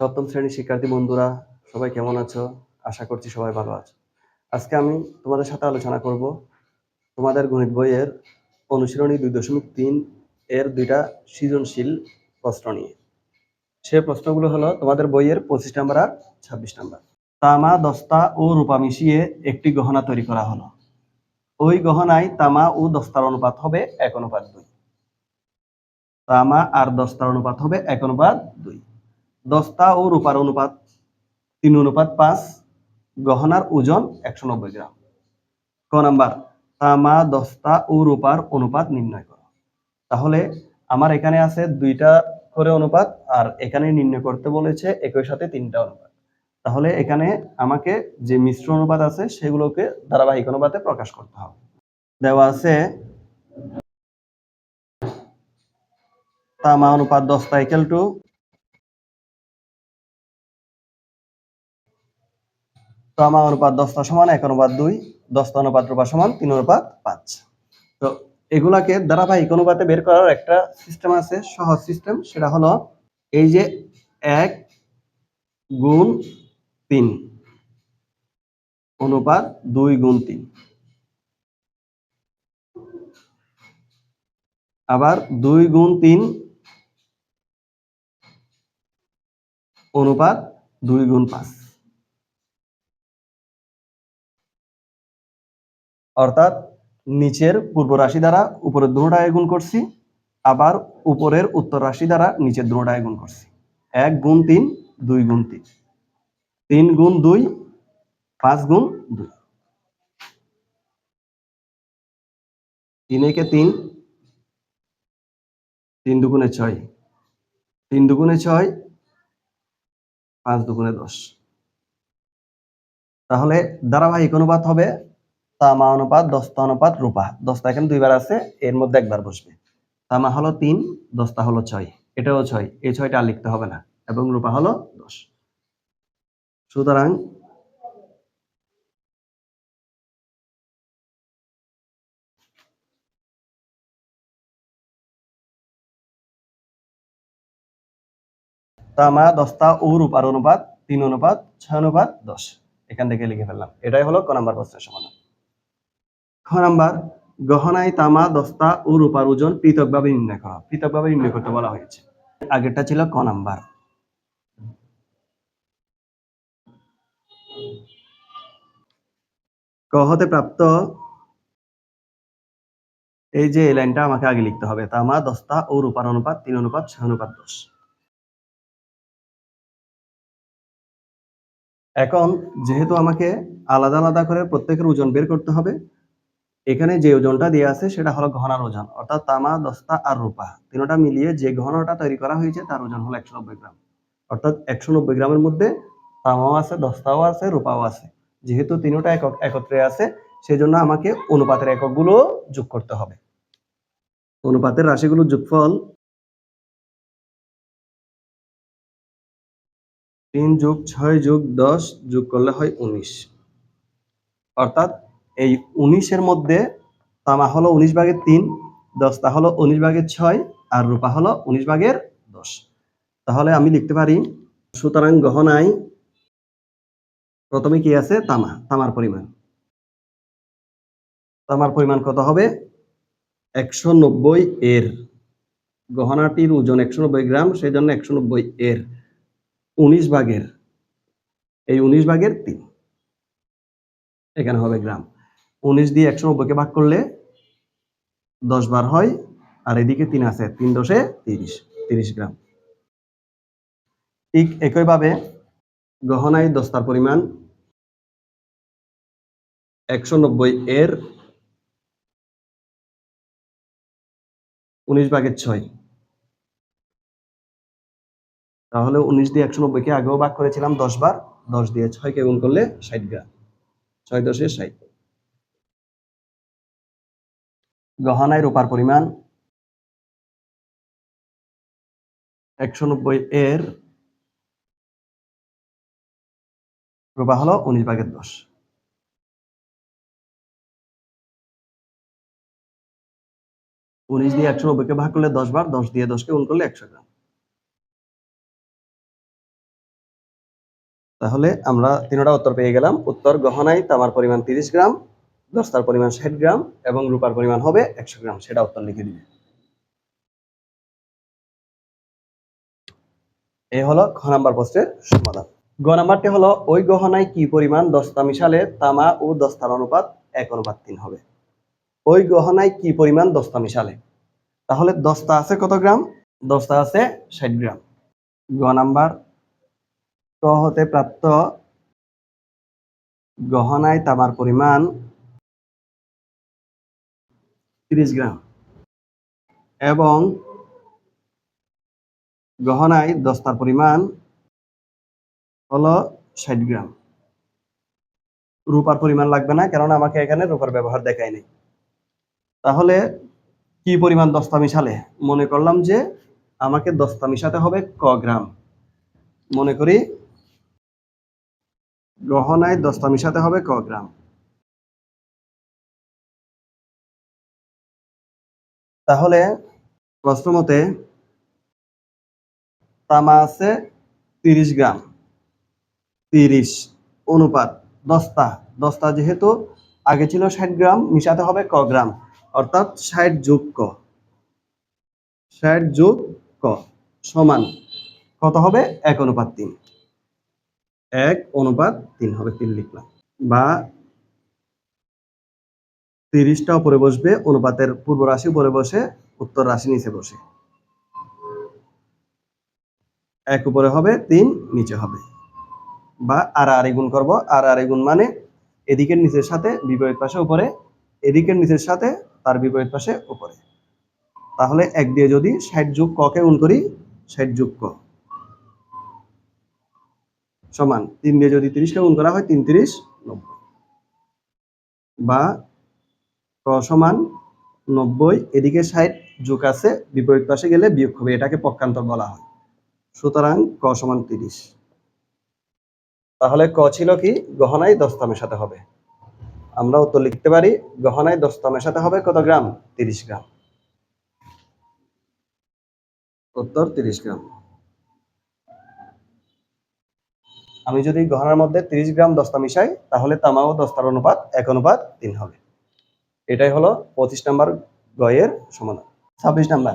সপ্তম শ্রেণির শিক্ষার্থী বন্ধুরা, সবাই কেমন আছো? আশা করছি সবাই ভালো আছো। আজকে আমি তোমাদের সাথে আলোচনা করব তোমাদের গণিত বইয়ের অনুশীলনী দুই দশমিক তিন এর দুইটা সৃজনশীল প্রশ্ন নিয়ে। সে প্রশ্নগুলো হলো তোমাদের বইয়ের পঁচিশ নাম্বার আর ছাব্বিশ নাম্বার। তামা, দস্তা ও রূপা মিশিয়ে একটি গহনা তৈরি করা হলো। ওই গহনায় তামা ও দস্তার অনুপাত হবে এক অনুপাত দুই। তামা আর দস্তার অনুপাত হবে এক অনুপাত দুই। দস্তা ও রূপার অনুপাত, তিন অনুপাত পাঁচ, গহনার ওজন একশো নব্বই গ্রাম। ক নাম্বার, তামা দস্তা ও রূপার অনুপাত নির্ণয় করো। তাহলে আমার এখানে আছে দুইটা করে অনুপাত, আর এখানে নির্ণয় করতে বলেছে একই সাথে তিনটা অনুপাত। তাহলে এখানে আমাকে যে মিশ্র অনুপাত আছে, সেগুলোকে ধারাবাহিক অনুপাতে প্রকাশ করতে হবে। দেওয়া আছে, তামা অনুপাত দস্তা ইকুয়াল টু তামা অনুপাত দশটা সমান, এক অনুপাত দুই দশটা অনুপাত রূপা সমান, তিন অনুপাত পাঁচ। তো এগুলাকে ধারাবাহিক অনুপাতে বের করার একটা সিস্টেম আছে, সহজ সিস্টেম সেটা হলো এই যে এক গুণ তিন অনুপাত দুই গুণ তিন। আবার দুই গুণ তিন অনুপাত দুই গুণ পাঁচ। অর্থাৎ নিচের পূর্ব রাশি দ্বারা উপরের দুটায় গুণ করছি, আবার উপরের উত্তর রাশি দ্বারা নিচের দুটায় গুণ করছি। এক গুণ তিন, দুই গুণ তিন। তিন গুণ দুই, পাঁচ গুণ দুই। তিন একে তিন তিন দুগুণে ছয়। তিন দুগুণে ছয়, পাঁচ দুগুণে দশ। তাহলে ধারাবাহিক অনুপাত হবে তামা অনুপাত, দস্তা অনুপাত, রূপা। দস্তা এখানে দুইবার আছে, এর মধ্যে একবার বসবে। তামা হলো তিন, দস্তা হলো ছয়। এটাও ছয়, এই ছয়টা আর লিখতে হবে না, এবং রূপা হলো দশ। সুতরাং তামা, দস্তা ও রূপার অনুপাত, তিন অনুপাত, ছয় অনুপাত, দশ। এখান থেকে লিখে ফেললাম। এটাই হলো ক নাম্বার প্রশ্নের সমাধান। খ নাম্বার গহনায় তামা, দস্তা ও রূপার ওজন পৃথকভাবে নির্ণয় করা পৃথকভাবে নির্ণয় করতে বলা হয়েছে। আগেরটা ছিল ক নাম্বার ক প্রাপ্ত এই যে লাইনটা আমাকে আগে লিখতে হবে। তামা, দস্তা ও রূপার অনুপাত, তিন অনুপাত, ছয় অনুপাত, দশ। এখন যেহেতু আমাকে আলাদা আলাদা করে প্রত্যেকের ওজন বের করতে হবে এখানে যে ওজনটা দেওয়া আছে সেটা হলো গহনার ওজন, অর্থাৎ তামা, দস্তা আর রূপা। তিনটা মিলিয়ে যে গহনাটা তৈরি করা হয়েছে তার ওজন হলো একশো নব্বই গ্রাম। অর্থাৎ একশো নব্বই গ্রামের মধ্যে তামাও আছে, দস্তাও আছে, রূপাও আছে। যেহেতু তিনটা একক, একত্রে আছে সেই জন্য আমাকে অনুপাতের এককগুলো যোগ করতে হবে। অনুপাতের রাশিগুলোর যোগফল তিন যোগ ছয় যোগ দশ যোগ করলে হয় উনিশ। অর্থাৎ এই উনিশের মধ্যে তামা হলো উনিশ ভাগের তিন দশটা হলো উনিশ ভাগের ছয় আর রূপা হলো উনিশ ভাগের দশ। তাহলে আমি লিখতে পারি, সুতরাং গহনায় প্রথমে কি আছে? তামা, তামার পরিমাণ। তামার পরিমাণ কত হবে? একশো নব্বই এর। গহনাটির ওজন একশো নব্বই গ্রাম, সেই জন্য একশো নব্বই এর। উনিশ ভাগের, এই উনিশ ভাগের তিন। এখানে হবে গ্রাম। উনিশ দিয়ে একশো নব্বইকে ভাগ করলে দশ বার হয়, আর এদিকে তিন আছে, তিন দশে তিরিশ তিরিশ গ্রাম। ঠিক একইভাবে গহনায় দস্তার পরিমাণ একশো নব্বই এর উনিশ ভাগের ছয়। তাহলে উনিশ দিয়ে একশো নব্বইকে আগেও ভাগ করেছিলাম দশ বার, দশ দিয়ে ছয়কে গুণ করলে ষাট গ্রাম। ছয় দশে ষাট। গহনায় রূপার পরিমাণ একশো নব্বই এর রূপা হলো উনিশ ভাগের দশ। উনিশ দিয়ে একশো নব্বইকে ভাগ করলে দশ বার, দশ দিয়ে দশকে গুণ করলে একশো গ্রাম। তাহলে আমরা তিনটা উত্তর পেয়ে গেলাম। উত্তর গহনায় তামার পরিমাণ তিরিশ গ্রাম দস্তার পরিমাণ ষাট গ্রাম এবং রূপার পরিমাণ হবে একশো গ্রাম। সেটা উত্তর লিখে দিবে। এই হলো খ নাম্বার প্রশ্নের সমাধান। গ নাম্বারটি হলো, ওই গহনায় কি পরিমাণ দস্তা মিশালে তামা ও দস্তার অনুপাত এক অনুপাত তিন হবে? ওই গহনায় কি পরিমাণ দস্তা মিশালে? তাহলে দস্তা আছে কত গ্রাম? দস্তা আছে ষাট গ্রাম। গ নাম্বার, ক হতে প্রাপ্ত গহনায় তামার পরিমাণ তিরিশ গ্রাম। এবং গহনায় দস্তার পরিমাণ হলো ষাট গ্রাম। রূপার পরিমাণ লাগবে না, কেননা আমাকে এখানে রূপার ব্যবহার দেখায় নেই। তাহলে কি পরিমাণ দস্তা মিশালে? মনে করলাম যে আমাকে দস্তা মিশাতে হবে ক গ্রাম। মনে করি গহনায় দস্তা মিশাতে হবে ক গ্রাম। তাহলে প্রশ্ন মতে তামা আছে তিরিশ গ্রাম। তিরিশ অনুপাত দস্তা। দস্তা যেহেতু আগে ছিল ষাট গ্রাম, মিশাতে হবে ক গ্রাম। অর্থাৎ ষাট যোগ ক। ষাট যোগ ক সমান কত হবে? এক অনুপাত তিন। এক অনুপাত তিন হবে, তিন লিখলাম। বা তিরিশটা উপরে বসবে, অনুপাতের পূর্ব রাশি উপরে বসে, উত্তর রাশি নিচে বসে। এক উপরে হবে, তিন নিচে হবে। বা আর আর গুণ করব, আর আর গুণ মানে এদিকের নিচের সাথে বিপরীত পাশে উপরে, এদিকের নিচের সাথে তার বিপরীত পাশে উপরে। তাহলে এক দিয়ে যদি ষাট যুগ ককে গুণ করি, ষাট যুগ ক। সমান, তিন দিয়ে যদি তিরিশকে গুণ করা হয়, তিন তিরিশ, নব্বই। বা সমান নব্বই, এদিকে ষাট যুগ আছে, বিপরীত পাশে গেলে বিয়োগ হবে, এটাকে পক্ষান্তর বলা হয়। সুতরাং ক সমান তিরিশ। তাহলে ক ছিল কি? গহনায় দস্তা মেশাতে হবে। আমরা উত্তর লিখতে পারি, গহনায় দস্তা মেশাতে হবে কত গ্রাম? তিরিশ গ্রাম। উত্তর তিরিশ গ্রাম। আমি যদি গহনার মধ্যে তিরিশ গ্রাম দস্তা মিশাই, তাহলে তামা ও দস্তার অনুপাত এক অনুপাত তিন হবে। এটাই হলো পঁচিশ নাম্বার গয়ের সমাধান। ছাব্বিশ নাম্বার।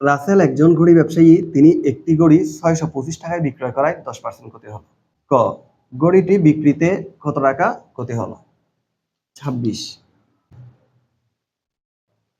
রাসেল একজন ঘড়ি ব্যবসায়ী, তিনি একটি ঘড়ি ছয়শো পঁচিশ টাকায় বিক্রয় করায় দশ পার্সেন্ট ক্ষতি হলো। ক, ঘড়িটি বিক্রিতে কত টাকা ক্ষতি হলো? ছাব্বিশ।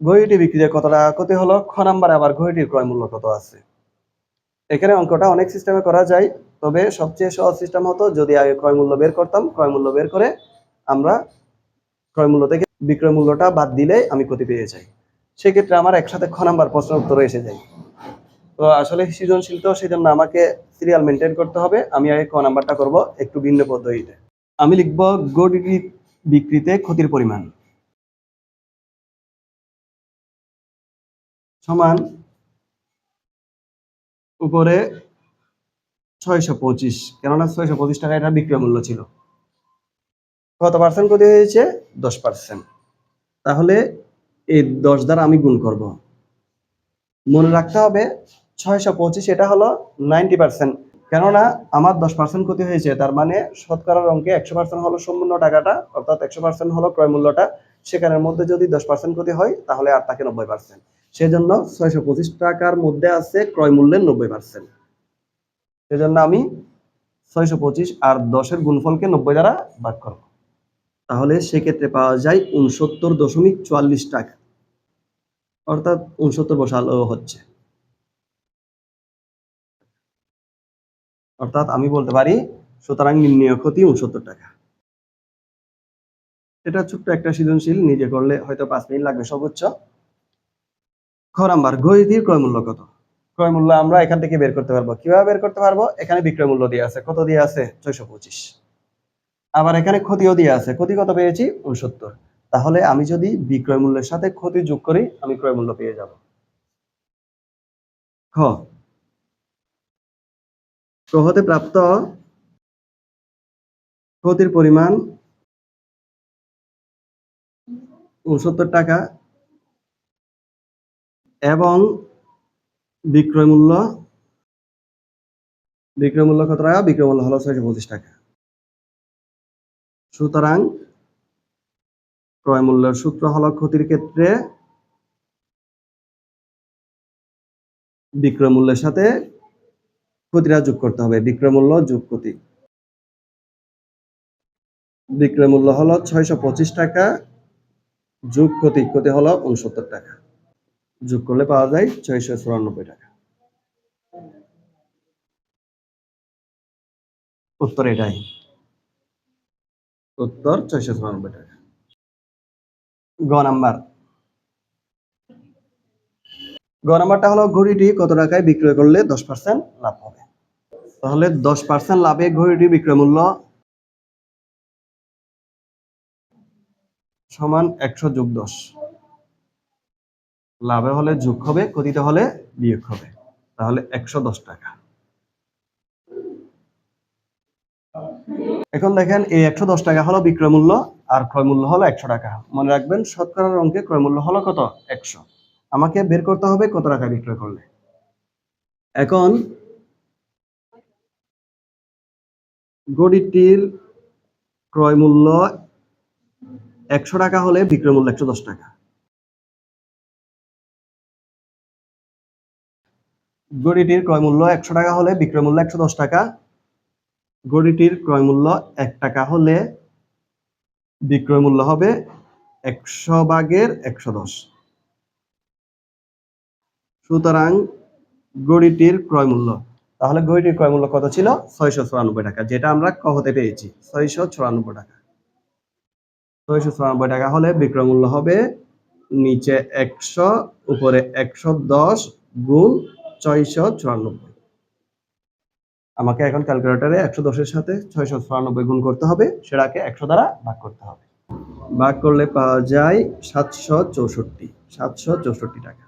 ঘড়িটি বিক্রিতে কত টাকা ক্ষতি হলো? খ নাম্বারে আবার ঘড়িটির ক্রয় মূল্য কত আছে? এখানে অঙ্কটা অনেক সিস্টেমে করা যায়, তবে সবচেয়ে সহজ সিস্টেম হতো, যদি আগে ক্রয় মূল্য বের করতাম, ক্রয় মূল্য বের করে আমরা ক্রয় মূল্য থেকে বিক্রয় মূল্যটা বাদ দিলে আমি ক্ষতি পেয়ে যাই। সেক্ষেত্রে আমার একসাথে খ নাম্বার প্রশ্নের উত্তর এসে যায়। তো আসলে সৃজনশীল তো সেই জন্য আমাকে সিরিয়াল মেনটেন করতে হবে। আমি আগে ক নাম্বারটা করব একটু ভিন্ন পদ্ধতিতে। আমি লিখব গড়ি বিক্রিতে ক্ষতির পরিমাণ। সমান উপরে ছয়শো পঁচিশ, কেননা ছয়শো পঁচিশ টাকা এটা বিক্রয় মূল্য ছিল। কত পার্সেন্ট ক্ষতি হয়েছে? দশ পার্সেন্ট তাহলে এই দশ দ্বারা আমি গুণ করব। মনে রাখতে হবে, ছয়শো পঁচিশ, এটা হলো নাইনটি পার্সেন্ট কেননা আমার দশ পার্সেন্ট ক্ষতি হয়েছে, তার মানে শতকরার অঙ্কে একশো পার্সেন্ট হলো সম্পূর্ণ টাকাটা, অর্থাৎ একশো পার্সেন্ট হলো ক্রয় মূল্যটা। সেখানের মধ্যে যদি দশ পার্সেন্ট ক্ষতি হয়, তাহলে আর থাকে নব্বই পার্সেন্ট সেজন্য ছয়শো পঁচিশ টাকার মধ্যে আছে ক্রয় মূল্যের নব্বই পার্সেন্ট সেজন্য আমি ছয়শো পঁচিশ আর দশের গুণফলকে নব্বই দ্বারা ভাগ করব। তাহলে সেক্ষেত্রে পাওয়া যায় উনসত্তর দশমিক চুয়াল্লিশ টাকা। অর্থাৎ উনসত্তর বসালো হচ্ছে। অর্থাৎ আমি বলতে পারি, সুতরাং নির্ণয় ক্ষতি উনসত্তর টাকা। এটা ছোট্ট একটা সৃজনশীল, নিজে করলে হয়তো পাঁচ মিনিট লাগবে, সর্বোচ্চ। খ নাম্বার ঘড়িটির ক্রয় মূল্য কত? ক্রয় মূল্য আমরা এখান থেকে বের করতে পারব। কীভাবে বের করতে পারব? এখানে বিক্রয় মূল্য দিয়ে আছে। কত দিয়ে আছে? ছয়শো পঁচিশ। আবার এখানে ক্ষতিও দিয়ে আছে। ক্ষতি কত পেয়েছি? উনসত্তর তাহলে আমি যদি বিক্রয় মূল্যের সাথে ক্ষতি যোগ করি, আমি ক্রয় মূল্য পেয়ে যাব। খ। হতে প্রাপ্ত ক্ষতির পরিমাণ উনসত্তর টাকা এবং বিক্রয় মূল্য বিক্রয় মূল্য কত টাকা? বিক্রয় মূল্য হলো ছয়শো পঁচিশ টাকা। সুতরাং ক্রয় মূল্যের সূত্র হলো ক্ষতির ক্ষেত্রে বিক্রয় মূল্যের সাথে ক্ষতিটা যোগ করতে হবে। বিক্রয় মূল্য যোগ ক্ষতি। বিক্রয় মূল্য হলো ছয়শো পঁচিশ টাকা, যোগ ক্ষতি ক্ষতি হলো উনসত্তর টাকা। যোগ করলে পাওয়া যায় ছয়শো চুরানব্বই টাকা। উত্তর এটাই। উত্তর ছয়শো চুরানব্বই টাকা গ নাম্বার। গ নাম্বারটা হলো ঘড়িটি কত টাকায় বিক্রয় করলে দশ পার্সেন্ট লাভ হবে? তাহলে দশ পার্সেন্ট লাভে ঘড়িটি বিক্রয় মূল্য সমান একশো যোগ দশ। লাভে হলে যোগ হবে, ক্ষতিতে হলে বিয়োগ হবে। তাহলে একশো দশ টাকা। এখন দেখেন এই একশো দশ টাকা হলো বিক্রয় মূল্য, আর ক্রয় মূল্য হলো একশো টাকা। মনে রাখবেন, শতকরার অঙ্কে ক্রয় মূল্য হলো কত? একশো। আমাকে বের করতে হবে কত টাকা বিক্রয় করলে? এখন গড়িটির ক্রয় মূল্য একশো টাকা হলে বিক্রয় মূল্য একশো দশ টাকা। গড়িটির ক্রয় মূল্য একশো টাকা হলে বিক্রয় মূল্য একশো দশ টাকা। গড়িটির ক্রয় মূল্য এক টাকা হলে বিক্রয় মূল্য হবে একশো ভাগের একশো দশ। সুতরাং গড়িটির ক্রয় মূল্য তাহলে গড়িটির ক্রয় মূল্য কত ছিল? ছয়শো চুরানব্বই টাকা, যেটা আমরা কহতে পেয়েছি ছয়শো চুরানব্বই টাকা। ছয়শো চুরানব্বই টাকা হলে বিক্রয় মূল্য হবে নিচে একশো, উপরে একশো দশ গুণ ছয়শো চুরানব্বই। আমাকে এখন ক্যালকুলেটরে একশো দশের সাথে ছয়শো চুরানব্বই গুণ করতে হবে, সেটাকে একশো দ্বারা ভাগ করতে হবে। ভাগ করলে পাওয়া যায় সাতশো চৌষট্টি সাতশো চৌষট্টি টাকা।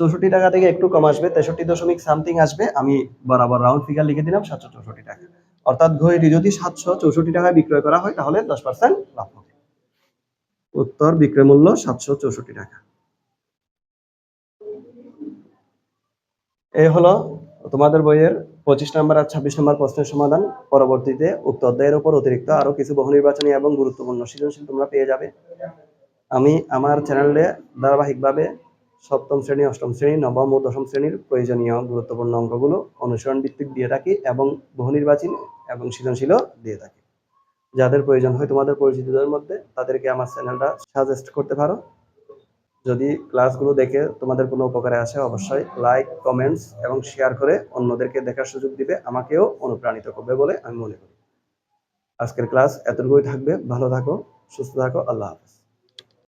চৌষট্টি টাকা থেকে একটু কম আসবে, তেষট্টি দশমিক সামথিং আসবে, আমি বরাবর রাউন্ড ফিগার লিখে দিলাম সাতশো চৌষট্টি টাকা। অর্থাৎ ঘড়িটি যদি সাতশো চৌষট্টি টাকায় বিক্রয় করা হয়, তাহলে দশ পার্সেন্ট লাভ হবে। উত্তর বিক্রয় মূল্য সাতশো চৌষট্টি টাকা। এই হলো তোমাদের বইয়ের পঁচিশ নম্বর আর ছাব্বিশ নম্বর প্রশ্নের সমাধান। পরবর্তীতে উক্ত অধ্যায়ের উপর অতিরিক্ত আরও কিছু বহু নির্বাচনী এবং গুরুত্বপূর্ণ সৃজনশীল তোমরা পেয়ে যাবে। আমি আমার চ্যানেলে ধারাবাহিকভাবে সপ্তম শ্রেণি, অষ্টম শ্রেণি, নবম ও দশম শ্রেণির প্রয়োজনীয় গুরুত্বপূর্ণ অঙ্কগুলো অনুসরণ ভিত্তিক দিয়ে থাকি এবং বহু নির্বাচনী এবং সৃজনশীলও দিয়ে থাকি। যাদের প্রয়োজন হয় তোমাদের পরিচিতদের মধ্যে তাদেরকে আমার চ্যানেলটা সাজেস্ট করতে পারো। যদি ক্লাসগুলো দেখে তোমাদের কোনো উপকারে আসে, অবশ্যই লাইক কমেন্টস এবং শেয়ার করে অন্যদেরকে দেখার সুযোগ দিবে, আমাকেও অনুপ্রাণিত করবে বলে আমি মনে করি। আজকের ক্লাস এতটুকুই থাকবে। ভালো থাকো, সুস্থ থাকো, আল্লাহ হাফেজ।